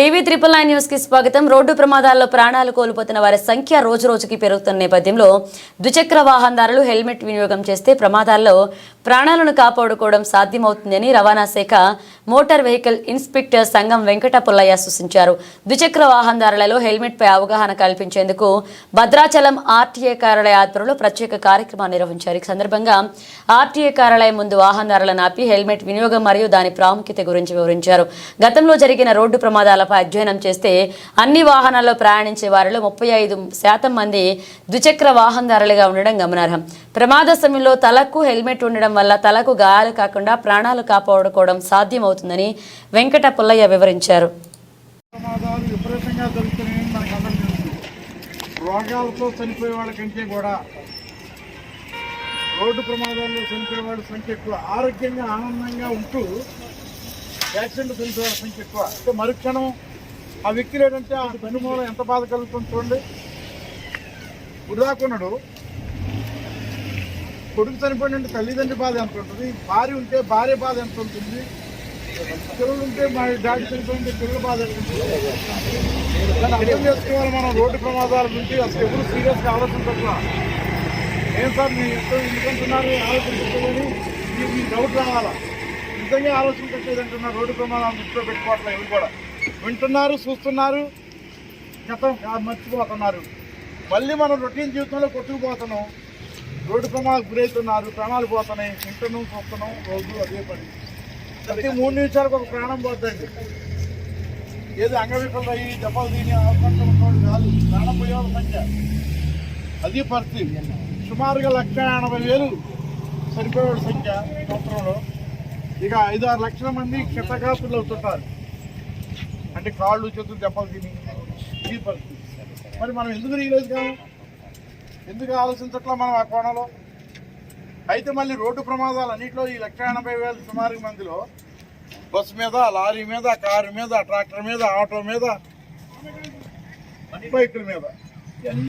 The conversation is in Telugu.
టీవీ త్రిపుల్ నైన్ న్యూస్కి స్వాగతం. రోడ్డు ప్రమాదాల్లో ప్రాణాలు కోల్పోతున్న వారి సంఖ్య రోజు రోజుకి పెరుగుతున్న నేపథ్యంలో ద్విచక్ర వాహనదారులు హెల్మెట్ వినియోగం చేస్తే ప్రమాదాల్లో ప్రాణాలను కాపాడుకోవడం సాధ్యమవుతుందని రవాణా శాఖ మోటార్ వెహికల్ ఇన్స్పెక్టర్ సంఘం వెంకట పుల్లయ్య సూచించారు. ద్విచక్ర వాహనదారులలో హెల్మెట్ పై అవగాహన కల్పించేందుకు భద్రాచలం ఆర్టీఏ కార్యాలయ ఆధ్వర్యంలో ప్రత్యేక కార్యక్రమాన్ని నిర్వహించారు. ఈ సందర్భంగా ఆర్టీఏ కార్యాలయం ముందు వాహనదారులను ఆపి హెల్మెట్ వినియోగం మరియు దాని ప్రాముఖ్యత గురించి వివరించారు. గతంలో జరిగిన రోడ్డు ప్రమాదాలపై అధ్యయనం చేస్తే అన్ని వాహనాల్లో ప్రయాణించే వారిలో ముప్పై ఐదు శాతం మంది ద్విచక్ర వాహనదారులుగా ఉండడం గమనార్హం. ప్రమాద సమయంలో తలకు హెల్మెట్ ఉండడం వల్ల తలకు గాయాలు కాకుండా ప్రాణాలు కాపాడుకోవడం సాధ్యమవుతుందని వెంకట పుల్లయ్య వివరించారు. రోగాలతో చనిపోయే వాళ్ళ కంటే కూడా రోడ్డు ప్రమాదాల్లో చనిపోయే వాళ్ళ సంఖ్య ఎక్కువ. ఆరోగ్యంగా ఆనందంగా ఉంటూ యాక్సిడెంట్ చనిపోయే సంఖ్య ఎక్కువ. అంటే మరుక్షణం ఆ వ్యక్తి లేదంటే ఆ మూలం ఎంత బాధ కలుగుతుంది చూడండి. ఉదాకున్నాడు కొడుకు చనిపోయినంటే తల్లిదండ్రి బాధ ఎంత ఉంటుంది? భార్య ఉంటే భార్య బాధ ఎంత ఉంటుంది? పిల్లలు ఉంటే మా డాడీ చనిపోయింటే పిల్లల బాధ ఎంత ఉంటుంది? దాన్ని అర్థం చేసుకోవాలి మనం రోడ్డు ప్రమాదాల నుంచి అసలు ఎవరు సీరియస్గా ఆలోచించట్లా ఏం సార్ మీ ఎంతో ఎందుకంటున్నారు ఆలోచించట్లేదని మీకు మీ డౌట్ రావాలా? నిజంగా ఆలోచించట్లేదు రోడ్డు ప్రమాదాలు దృష్టిలో పెట్టుకోవట్లేదు ఎవరు కూడా. వింటున్నారు చూస్తున్నారు గతం మర్చిపోతున్నారు. మళ్ళీ మనం రొటీన్ జీవితంలో కొట్టుకుపోతున్నాం. రోడ్డు ప్రమాదాలు గురవుతున్నారు ప్రాణాలు పోతున్నాయి. వింటున్నాం చూస్తున్నాం రోజు అదే పని. ప్రతి మూడు నిమిషాలకు ఒక ప్రాణం పోతుంది ఏదో అంగవికలు అయ్యి దెబ్బలు తిని అవకాశం ఉన్నవాడు కాదు. ప్రాణం పోయేవాళ్ళ సంఖ్య. అది పరిస్థితి. సుమారుగా లక్ష ఎనభై వేలు చనిపోయేవాళ్ళ సంఖ్య సంవత్సరంలో. ఇక ఐదు ఆరు లక్షల మంది క్షతగాతులు అవుతుంటారు. అంటే కాళ్ళు చేతులు దెబ్బలు తిని ఈ పరిస్థితి. మరి మనం ఎందుకు రియలైజ్ కాము? ఎందుకు ఆలోచించట్లా మనం ఆ కోణంలో? అయితే మళ్ళీ రోడ్డు ప్రమాదాలు అన్నింటిలో ఈ లక్ష ఎనభై వేల సుమారు మందిలో బస్సు మీద లారీ మీద కారు మీద ట్రాక్టర్ మీద ఆటో మీద బైకుల మీద.